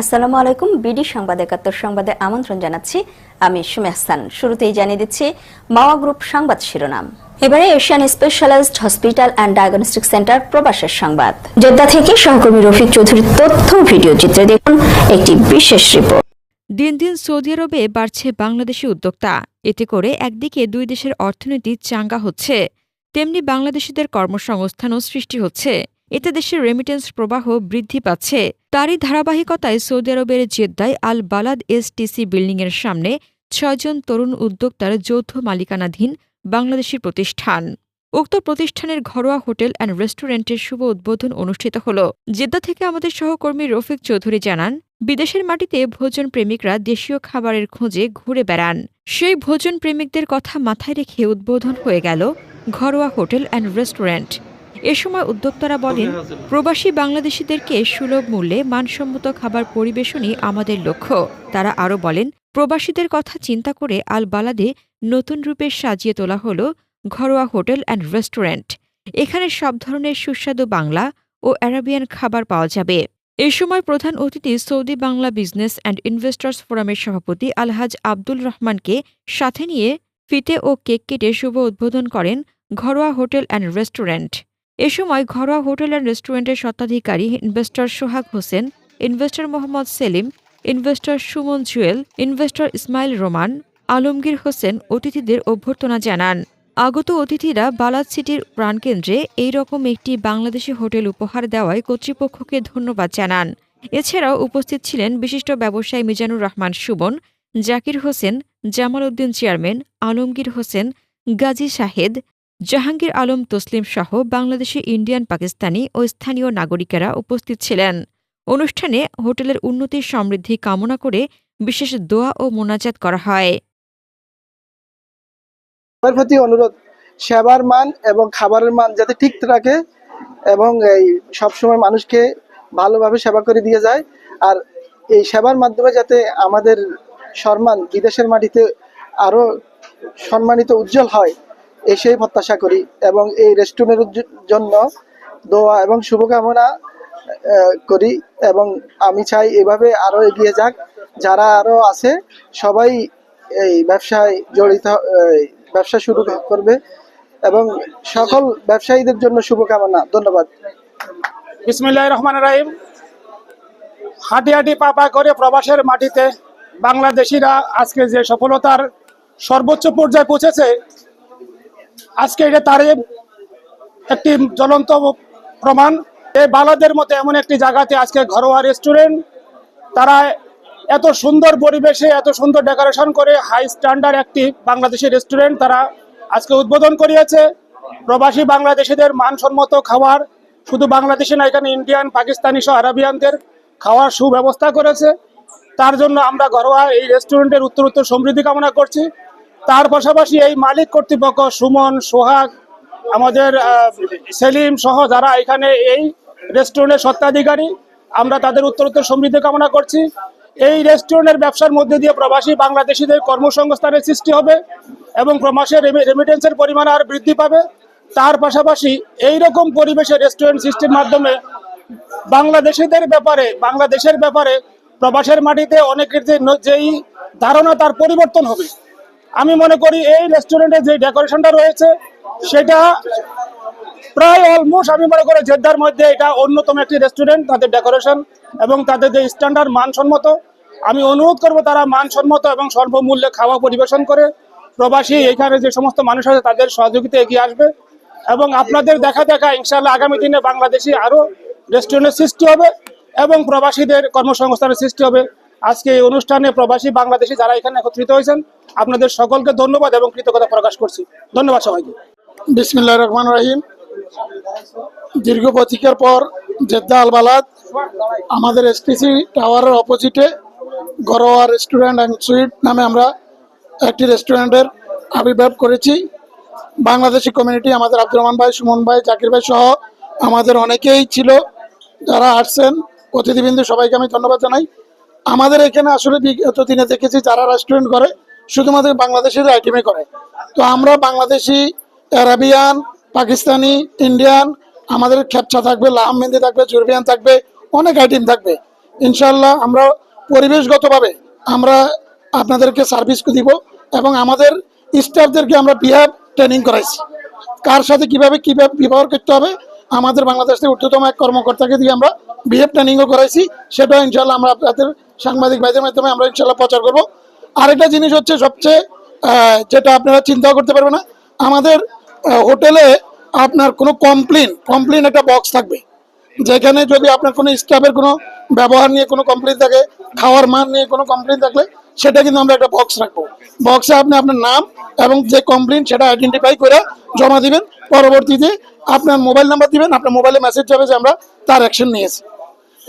আসসালামু আলাইকুম, বিডি সংবাদ একাত্তর সংবাদে আমন্ত্রণ জানাচ্ছি। আমি সুমে হাসান। শুরুতেই জানিয়ে দিচ্ছি, মাওয়া গ্রুপ সংবাদ শিরোনাম। এবারে Asian specialized hospital and diagnostic centre প্রবাসের সংবাদ। জেদ্দা থেকে সহকর্মী রফিক চৌধুরীর তথ্য ভিডিও চিত্রে দেখুন একটি বিশেষ রিপোর্ট। দিন দিন সৌদি আরবে বাড়ছে বাংলাদেশি উদ্যোক্তা। এতে করে একদিকে দুই দেশের অর্থনীতি চাঙ্গা হচ্ছে, তেমনি বাংলাদেশিদের কর্মসংস্থানও সৃষ্টি হচ্ছে। এতে দেশের রেমিটেন্স প্রবাহ বৃদ্ধি পাচ্ছে। তারই ধারাবাহিকতায় সৌদি আরবের জেদ্দায় আল বালাদ এসটিসি বিল্ডিংয়ের সামনে ছয়জন তরুণ উদ্যোক্তার যৌথ মালিকানাধীন বাংলাদেশি প্রতিষ্ঠান। উক্ত প্রতিষ্ঠানের ঘরোয়া হোটেল অ্যান্ড রেস্টুরেন্টের শুভ উদ্বোধন অনুষ্ঠিত হল। জেদ্দা থেকে আমাদের সহকর্মী রফিক চৌধুরী জানান, বিদেশের মাটিতে ভোজন প্রেমিকরা দেশীয় খাবারের খোঁজে ঘুরে বেড়ান। সেই ভোজন প্রেমিকদের কথা মাথায় রেখে উদ্বোধন হয়ে গেল ঘরোয়া হোটেল অ্যান্ড রেস্টুরেন্ট। এ সময় উদ্যোক্তারা বলেন প্রবাসী বাংলাদেশিদেরকে সুলভ মূল্যে মানসম্মত খাবার পরিবেশনই আমাদের লক্ষ্য। তারা আরও বলেন প্রবাসীদের কথা চিন্তা করে আল বালাদে নতুন রূপে সাজিয়ে তোলা হল ঘরোয়া হোটেল অ্যান্ড রেস্টুরেন্ট। এখানে সব ধরনের সুস্বাদু বাংলা ও অ্যারাবিয়ান খাবার পাওয়া যাবে। এ সময় প্রধান অতিথি Saudi Bangla business and investors ফোরামের সভাপতি আলহাজ আব্দুল রহমানকে সাথে নিয়ে ফিতে ও কেক কেটে শুভ উদ্বোধন করেন ঘরোয়া হোটেল অ্যান্ড রেস্টুরেন্ট। এ সময় ঘরোয়া হোটেল অ্যান্ড রেস্টুরেন্টের স্বত্বাধিকারী investor Sohag Hossain investor Mohammad Selim investor Sumon Jewel investor Ismail Roman, Alamgir Hossain অতিথিদের অভ্যর্থনা জানান। আগত অতিথিরা বালাদ সিটির প্রাণকেন্দ্রে এই রকম একটি বাংলাদেশি হোটেল উপহার দেওয়ায় কর্তৃপক্ষকে ধন্যবাদ জানান। এছাড়াও উপস্থিত ছিলেন বিশিষ্ট ব্যবসায়ী মিজানুর রহমান সুবন জাকির হোসেন, জামাল উদ্দিন চেয়ারম্যান, আলমগীর হোসেন, গাজী শাহেদ জাহাঙ্গীর আলম, তসলিম সহ বাংলাদেশি, ইন্ডিয়ান, পাকিস্তানি ও স্থানীয় নাগরিকেরা উপস্থিত ছিলেন। অনুষ্ঠানে হোটেলের উন্নতির সমৃদ্ধি কামনা করে বিশেষ দোয়া ও মোনাজাত করা হয়। প্রতি অনুরোধ, সেবার মান এবং খাবারের মান যাতে ঠিক রাখে এবং এই সবসময় মানুষকে ভালোভাবে সেবা করে দিয়ে যায়। আর এই সেবার মাধ্যমে যাতে আমাদের সম্মান বিদেশের মাটিতে আরও সম্মানিত উজ্জ্বল হয় এই সেই প্রত্যাশা করি এবং এই রেস্টুরেন্টের জন্য দোয়া এবং শুভকামনা করি এবং আমি চাই এভাবে আরও এগিয়ে যাক। যারা আরও আছে, সবাই এই ব্যবসায় জড়িত ব্যবসা শুরু করবে এবং সকল ব্যবসায়ীদের জন্য শুভকামনা। ধন্যবাদ। বিসমিল্লাহ রহমান রাহিম। হাঁটি হাঁটি পা পা করে প্রবাসের মাটিতে বাংলাদেশিরা আজকে যে সফলতার সর্বোচ্চ পর্যায়ে পৌঁছেছে আজকে এটা তারই একটি জ্বলন্ত প্রমাণ। এই বালাদের মতো এমন একটি জায়গাতে আজকে ঘরোয়া রেস্টুরেন্ট তারা এত সুন্দর পরিবেশে, এত সুন্দর ডেকোরেশন করে হাই স্ট্যান্ডার্ড একটি বাংলাদেশি রেস্টুরেন্ট তারা আজকে উদ্বোধন করিয়েছে। প্রবাসী বাংলাদেশিদের মানসম্মত খাবার শুধু বাংলাদেশে না, এখানে ইন্ডিয়ান পাকিস্তানি সহ আরবিয়ানদের খাওয়ার সুব্যবস্থা করেছে। তার জন্য আমরা ঘরোয়া এই রেস্টুরেন্টের উত্তর উত্তর সমৃদ্ধি কামনা করছি। তার পাশাপাশি এই মালিক কর্তৃপক্ষ সুমন, সোহাগ, আমাদের সেলিম সহ যারা এখানে এই রেস্টুরেন্টের সত্ত্বাধিকারী আমরা তাদের উত্তরোত্তর উত্তর সমৃদ্ধি কামনা করছি। এই রেস্টুরেন্টের ব্যবসার মধ্যে দিয়ে প্রবাসী বাংলাদেশিদের কর্মসংস্থানের সৃষ্টি হবে এবং প্রবাসের রেমিটেন্সের পরিমাণ আর বৃদ্ধি পাবে। তার পাশাপাশি এই রকম পরিবেশে রেস্টুরেন্ট সৃষ্টির মাধ্যমে বাংলাদেশিদের ব্যাপারে, বাংলাদেশের ব্যাপারে প্রবাসের মাটিতে অনেকের যে যেই ধারণা তার পরিবর্তন হবে। আমি মনে করি এই রেস্টুরেন্টে যে ডেকোরেশনটা রয়েছে, সেটা প্রায় অলমোস্ট আমি মনে করি জেদ্দার মধ্যে এটা অন্যতম একটি রেস্টুরেন্ট তাদের ডেকোরেশন এবং তাদের যে স্ট্যান্ডার্ড মানসম্মত। আমি অনুরোধ করব তারা মানসম্মত এবং স্বল্পমূল্যে খাওয়া পরিবেশন করে। প্রবাসী এখানে যে সমস্ত মানুষ আছে, তাদের সহযোগিতা এগিয়ে আসবে এবং আপনাদের দেখা দেখা ইনশাল্লাহ আগামী দিনে বাংলাদেশি আরও রেস্টুরেন্টের সৃষ্টি হবে এবং প্রবাসীদের কর্মসংস্থানের সৃষ্টি হবে। আজকে এই অনুষ্ঠানে প্রবাসী বাংলাদেশি যারা এখানে একত্রিত হয়েছেন, আপনাদের সকলকে ধন্যবাদ এবং কৃতজ্ঞতা প্রকাশ করছি। ধন্যবাদ সবাইকে। বিসমিল্লাহ রহমান রহিম। দীর্ঘ প্রতীক্ষার পর জেদ্দা আল বালাদ আমাদের এসটিসি টাওয়ারের অপোজিটে ঘরোয়া রেস্টুরেন্ট অ্যান্ড সুইট নামে আমরা একটি রেস্টুরেন্টের আবির্ভাব করেছি। বাংলাদেশি কমিউনিটি আমাদের আব্দুর রহমান ভাই, সুমন ভাই, জাকির ভাই সহ আমাদের অনেকেই ছিল। যারা আসছেন, অতিথিবৃন্দ, সবাইকে আমি ধন্যবাদ জানাই। আমাদের এখানে আসলে বিগত দিনে দেখেছি যারা রেস্টুরেন্ট করে, শুধুমাত্র বাংলাদেশের আইটেমে করে। তো আমরা বাংলাদেশি অ্যারাবিয়ান পাকিস্তানি, ইন্ডিয়ান, আমাদের খেপচা থাকবে, লাম মেহেন্দি থাকবে, জুরবিয়ান থাকবে, অনেক আইটেম থাকবে। ইনশাল্লাহ আমরা পরিবেশগতভাবে আমরা আপনাদেরকে সার্ভিস দিব এবং আমাদের স্টাফদেরকে আমরা বিহেভ ট্রেনিং করাইছি। কার সাথে কীভাবে কীভাবে ব্যবহার করতে হবে, আমাদের বাংলাদেশের ঊর্ধ্বতম এক কর্মকর্তাকে দিয়ে আমরা বিহেভ ট্রেনিংও করাইছি। সেটা ইনশাল্লাহ আমরা আপনাদের সাংবাদিক ভাইদের মাধ্যমে আমরা ইনশাল্লাহ প্রচার করব। আরেকটা জিনিস হচ্ছে সবচেয়ে যেটা আপনারা চিন্তা করতে পারবেন না, আমাদের হোটেলে আপনার কোনো কমপ্লেন কমপ্লেন একটা বক্স থাকবে। যেখানে যদি আপনার কোনো স্টাফের কোনো ব্যবহার নিয়ে কোনো কমপ্লেন থাকে, খাওয়ার মান নিয়ে কোনো কমপ্লেন থাকলে সেটা কিন্তু আমরা একটা বক্স রাখব। বক্সে আপনি আপনার নাম এবং যে কমপ্লেন সেটা আইডেন্টিফাই করে জমা দিবেন। পরবর্তীতে আপনার মোবাইল নাম্বার দিবেন, আপনার মোবাইলে মেসেজ যাবে যে আমরা তার অ্যাকশন নিয়েছি।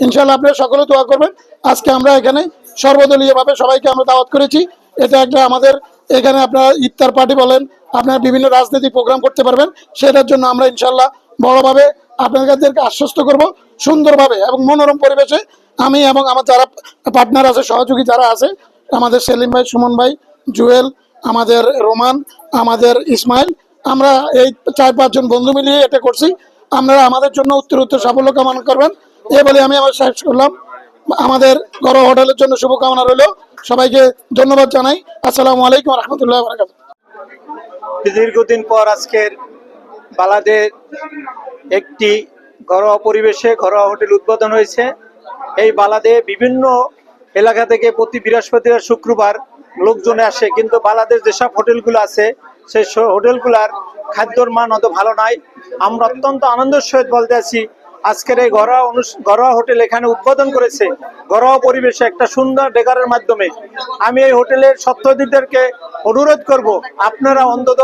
ইনশাল্লাহ আপনারা সকলে দোয়া করবেন। আজকে আমরা এখানে সর্বদলীয়ভাবে সবাইকে আমরা দাওয়াত করেছি। এটা একটা আমাদের, এখানে আপনারা ইফতার পার্টি বলেন, আপনারা বিভিন্ন রাজনৈতিক প্রোগ্রাম করতে পারবেন। সেটার জন্য আমরা ইনশাল্লাহ বড়ভাবে আপনাদেরকে আশ্বস্ত করব। সুন্দরভাবে এবং মনোরম পরিবেশে আমি এবং আমার যারা পার্টনার আছে, সহযোগী যারা আছে, আমাদের সেলিম ভাই, সুমন ভাই, জুয়েল, আমাদের রোমান, আমাদের ইসমাইল, আমরা এই চার পাঁচজন বন্ধু মিলিয়ে এটা করছি। আপনারা আমাদের জন্য উত্তর উত্তর সাফল্য কামনা করবেন। এ বলে আমি আমার শেষ করলাম। আমাদের ঘরোয়া হোটেলের জন্য শুভকামনা রইল। সবাইকে ধন্যবাদ জানাই। আসসালামু আলাইকুম রহমতুল্লাহ দীর্ঘদিন পর আজকের বালাদের একটি ঘরোয়া পরিবেশে ঘরোয়া হোটেল উদ্বোধন হয়েছে। এই বালাদে বিভিন্ন এলাকা থেকে প্রতি বৃহস্পতিবার, শুক্রবার লোকজন আসে, কিন্তু বালাদের যেসব হোটেলগুলো আছে, সেই হোটেলগুলার খাদ্যর মান অত ভালো নয় আমরা অত্যন্ত আনন্দের সহিত বলতে আছি আজকের এই ঘরোয়া ঘরোয়া হোটেল এখানে উদ্বোধন করেছে। ঘরোয়া পরিবেশে একটা সুন্দর ডেকারের মাধ্যমে। আমি এই হোটেলের সত্যদিকদেরকে অনুরোধ করব, আপনারা অন্তত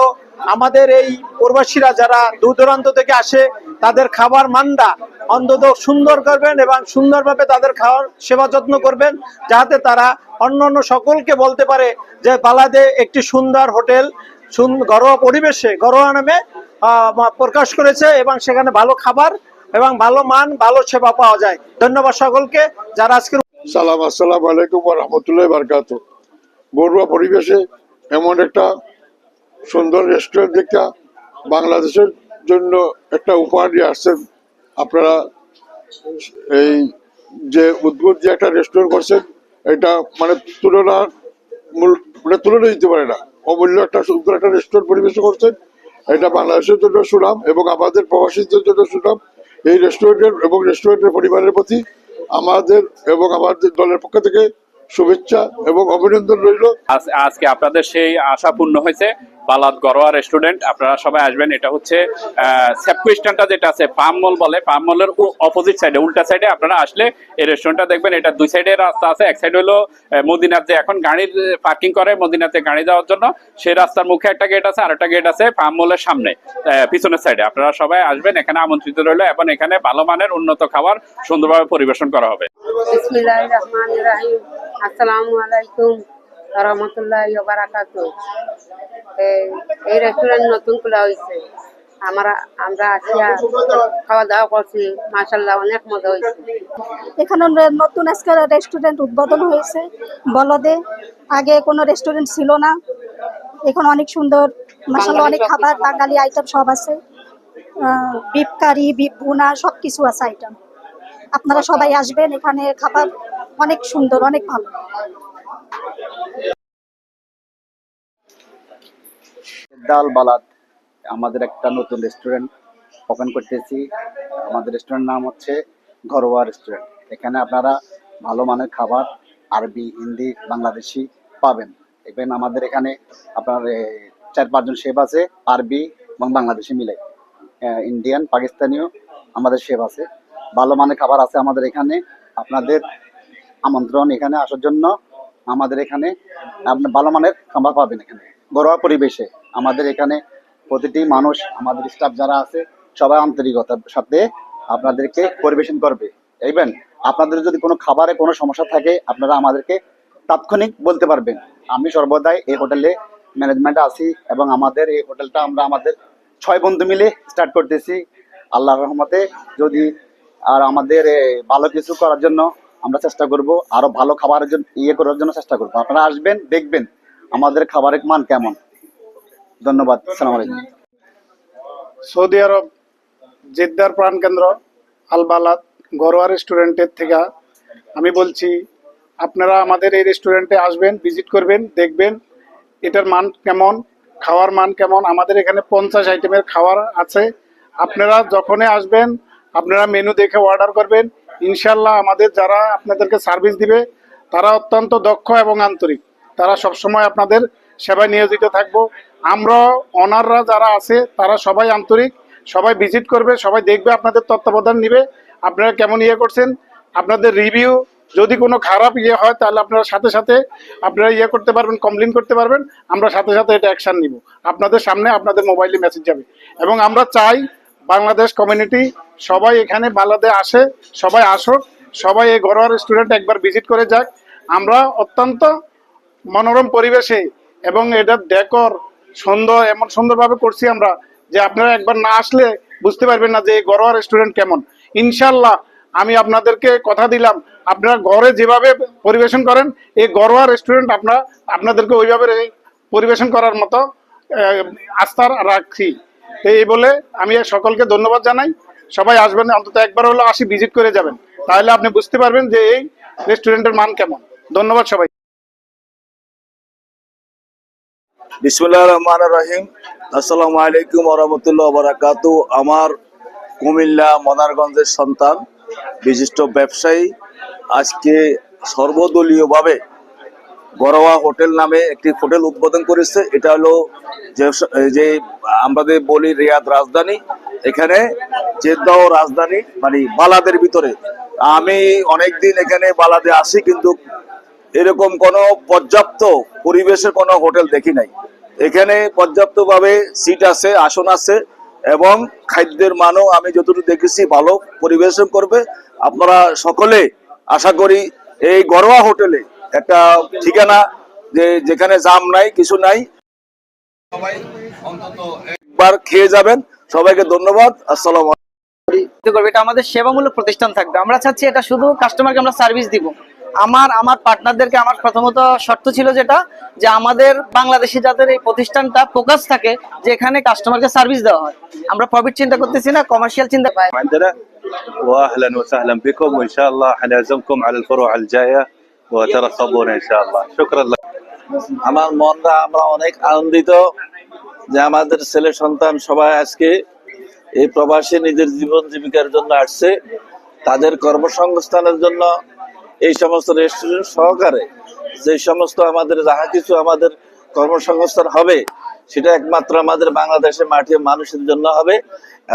আমাদের এই প্রবাসীরা যারা দূর দূরান্ত থেকে আসে, তাদের খাবার মানটা অন্তত সুন্দর করবেন এবং সুন্দরভাবে তাদের খাওয়ার সেবা যত্ন করবেন, যাতে তারা অন্য অন্য সকলকে বলতে পারে যে পালাদে একটি সুন্দর হোটেল ঘরোয়া পরিবেশে, ঘরোয়া নামে প্রকাশ করেছে এবং সেখানে ভালো খাবার এবং ভালো মান, ভালো সেবা পাওয়া যায়। ধন্যবাদ সকলকে, যারা আজকে সালাম, আসসালাম আলাইকুম রহমতুল্লাহ বারকাত ঘরোয়া পরিবেশে এমন একটা সুন্দর রেস্টুরেন্ট দেখা বাংলাদেশের জন্য একটা উপহার দিয়ে আসছেন আপনারা এই যে উদ্ভুত যে একটা রেস্টুরেন্ট করছেন, এটা মানে তুলনা মূল- মানে তুলনা দিতে পারে না। অমূল্য একটা সুন্দর একটা রেস্টুরেন্ট পরিবেশন করছেন। এটা বাংলাদেশের জন্য সুনাম এবং আমাদের প্রবাসীদের জন্য সুনাম। এই রেস্টুরেন্টের এবং রেস্টুরেন্টের পরিবারের প্রতি আমাদের এবং আমাদের দলের পক্ষ থেকে শুভেচ্ছা এবং অভিনন্দন রইল। আজ- আজকে আপনাদের সেই আশা পূর্ণ হয়েছে। বালাদ গরোয়া রেস্টুরেন্ট আপনারা সবাই আসবেন। এটা হচ্ছে সেপকো স্ট্যান্ডটা যেটা আছে পাম মল বলে পাম মলের অপোজিট সাইডে উল্টা সাইডে আপনারা আসলে এই রেস্টুরেন্টটা দেখবেন। এটা দুই সাইডে রাস্তা আছে। এক সাইড হলো মদিনাতে এখন গাড়ির পার্কিং করে মদিনাতে গাড়ি যাওয়ার জন্য, সেই রাস্তার মুখে একটা গেট আছে আর একটা গেট আছে পাম মলের সামনে পিছনের সাইডে আপনারা সবাই আসবেন, এখানে আমন্ত্রিত রইল এবং এখানে ভালো মানের উন্নত খাবার সুন্দরভাবে পরিবেশন করা হবে। আসসালামু আলাইকুম। রহমতুল্লাহ বারাকাত। এই রেস্টুরেন্ট নতুন খোলা হয়েছে আমরা আমরা আসিয়া খাওয়া দাওয়া করছি। মাসাল্লাহ অনেক মজা হয়েছে এখানে নতুন আজকে রেস্টুরেন্ট উদ্বোধন হয়েছে। বলদে আগে কোনো রেস্টুরেন্ট ছিল না। এখন অনেক সুন্দর মশালা অনেক খাবার বাঙালি আইটেম সব আছে। বিপ কারি বিফ ভুনা সব কিছু আছে আইটেম আপনারা সবাই আসবেন এখানে খাবার। অনেক সুন্দর অনেক ভালো। ডাল বালাদ। আমাদের একটা নতুন রেস্টুরেন্ট ওপেন করতেছি। আমাদের রেস্টুরেন্ট নাম হচ্ছে ঘরোয়া রেস্টুরেন্ট এখানে আপনারা ভালো মানের খাবার আরবি, হিন্দি, বাংলাদেশি পাবেন। ইভেন আমাদের এখানে আপনার চার পাঁচজন শেফ আছে, আরবি এবং বাংলাদেশি মিলে। ইন্ডিয়ান পাকিস্তানিও আমাদের শেফ আছে। ভালো মানের খাবার আছে আমাদের এখানে। আপনাদের আমন্ত্রণ এখানে আসার জন্য আমাদের এখানে আপনি ভালো মানের খাবার পাবেন এখানে। ঘরোয়া পরিবেশে। আমাদের এখানে প্রতিটি মানুষ, আমাদের স্টাফ যারা আছে, সবাই আন্তরিকতার সাথে আপনাদেরকে পরিবেশন করবে। ইভেন আপনাদের যদি কোনো খাবারে কোনো সমস্যা থাকে, আপনারা আমাদেরকে তাৎক্ষণিক বলতে পারবেন। আমি সর্বদাই এই হোটেলে ম্যানেজমেন্টে আছি এবং আমাদের এই হোটেলটা আমরা আমাদের ছয় বন্ধু মিলে স্টার্ট করতেছি। আল্লাহর রহমতে যদি আর আমাদের ভালো কিছু করার জন্য আমরা চেষ্টা করব, আরও ভালো খাবারের জন্য ইয়ে করার জন্য চেষ্টা করব। আপনারা আসবেন, দেখবেন। আমাদের খাবারের মান কেমন? ধন্যবাদ, সালাম আলাইকুম। সৌদি আরব জেদ্দার প্রাণকেন্দ্র আল বালাদ ঘরোয়া রেস্টুরেন্টের থেকে আমি বলছি, আপনারা আমাদের এই রেস্টুরেন্টে আসবেন, ভিজিট করবেন, দেখবেন এটার মান কেমন, খাওয়ার মান কেমন, আমাদের এখানে পঞ্চাশ আইটেমের খাবার আছে। আপনারা যখনই আসবেন, আপনারা মেনু দেখে অর্ডার করবেন। ইনশাল্লাহ আমাদের যারা আপনাদেরকে সার্ভিস দিবে, তারা অত্যন্ত দক্ষ এবং আন্তরিক। তারা সবসময় আপনাদের সেবায় নিয়োজিত থাকব। আমরা অনাররা যারা আছে, তারা সবাই আন্তরিক, সবাই ভিজিট করবে, সবাই দেখবে আপনাদের তত্ত্বাবধান নিবে। আপনারা কেমন ইয়ে করছেন? আপনাদের রিভিউ যদি কোনো খারাপ ইয়ে হয়, তাহলে আপনারা সাথে সাথে আপনারা ইয়ে করতে পারবেন কমপ্লেন করতে পারবেন। আমরা সাথে সাথে এটা অ্যাকশন নিব। আপনাদের সামনে আপনাদের মোবাইলে মেসেজ যাবে। এবং আমরা চাই বাংলাদেশ কমিউনিটি সবাই এখানে বাংলাদেশ আসে, সবাই আসুক, সবাই এই ঘরোয়া রেস্টুরেন্ট একবার ভিজিট করে যাক। আমরা অত্যন্ত মনোরম পরিবেশে এবং এটার ডেকর সুন্দর, এমন সুন্দরভাবে করছি আমরা যে আপনারা একবার না আসলে বুঝতে পারবেন না যে এই ঘরোয়া রেস্টুরেন্ট কেমন। ইনশাল্লাহ আমি আপনাদেরকে কথা দিলাম, আপনারা ঘরে যেভাবে পরিবেশন করেন, এই ঘরোয়া রেস্টুরেন্ট আপনারা আপনাদেরকে ওইভাবে পরিবেশন করার মতো আস্থা রাখছি। এই বলে আমি সকলকে ধন্যবাদ জানাই। সবাই আসবেন, অন্তত একবার হলো আসি ভিজিট করে যাবেন। তাহলে আপনি বুঝতে পারবেন যে এই রেস্টুরেন্টের মান কেমন। ধন্যবাদ সবাই বিসমুল্লাহ রহমান রহিম। আসসালামু আলাইকুম রহমতুল্লাহ বারাকাতু। আমার কুমিল্লা মনারগঞ্জের সন্তান, বিশিষ্ট ব্যবসায়ী, আজকে সর্বদলীয়ভাবে গরোয়া হোটেল নামে একটি হোটেল উদ্বোধন করেছে। এটা হলো যে- আমাদের বলি রিয়াদ রাজধানী, এখানে জেদ্দাহ রাজধানী মানে বালাদের ভিতরে। আমি অনেকদিন এখানে বালাদে আসি, কিন্তু এরকম কোনো পর্যাপ্ত পরিবেশের কোনো হোটেল দেখি নাই। এখানে পর্যাপ্তভাবে সিট আছে, আসন আছে এবং খাদ্যের মানও আমি যতটুকু দেখেছি ভালো পরিবেশন করবে। আপনারা সকলে আশা করি এই ঘরোয়া হোটেলে একটা ঠিকানা যে যেখানে জাম নাই, কিছু নাই। সবাই অন্তত একবার খেয়ে যাবেন। সবাইকে ধন্যবাদ। আসসালাম করবে, এটা আমাদের সেবামূলক প্রতিষ্ঠান থাকবে। আমরা চাচ্ছি এটা শুধু কাস্টমারকে আমরা সার্ভিস দিব। আমার আমার পার্টনারদেরকে আমার প্রথমত শর্ত ছিল যেটা যে আমাদের বাংলাদেশি যাদের এই প্রতিষ্ঠানটা ফোকাস থাকে যে এখানে কাস্টমারকে সার্ভিস দেওয়া হয় আমরা প্রফিট চিন্তা করতেছি না কমার্শিয়াল চিন্তা عندنا واهلا وسهلا بكم وان شاء الله حنعزمكم على الفروع الجايه وترقبونا ان شاء الله شكرا لكم আমার মনরা আমরা অনেক আনন্দিত যে আমাদের ছেলে সন্তান সবাই আজকে এই প্রবাসী নিজের জীবন জীবিকার জন্য আসছে তাদের কর্মসংস্থানের জন্য এই সমস্ত রেস্টুরেন্ট সহকারে, যে সমস্ত আমাদের যাহা কিছু আমাদের কর্মসংস্থান হবে, সেটা একমাত্র আমাদের বাংলাদেশের মাটির মানুষের জন্য হবে।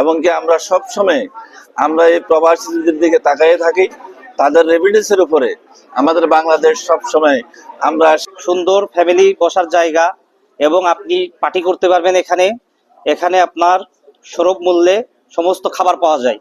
এবং কি আমরা সব সময় আমরা এই প্রবাসীদের দিকে তাকাই থাকি, তাদের রেভিডেন্সের উপরে। আমাদের বাংলাদেশ সব সময় আমরা সুন্দর ফ্যামিলি বসার জায়গা এবং আপনি পার্টি করতে পারবেন এখানে। এখানে আপনার সুলভ মূল্যে সমস্ত খাবার পাওয়া যায়।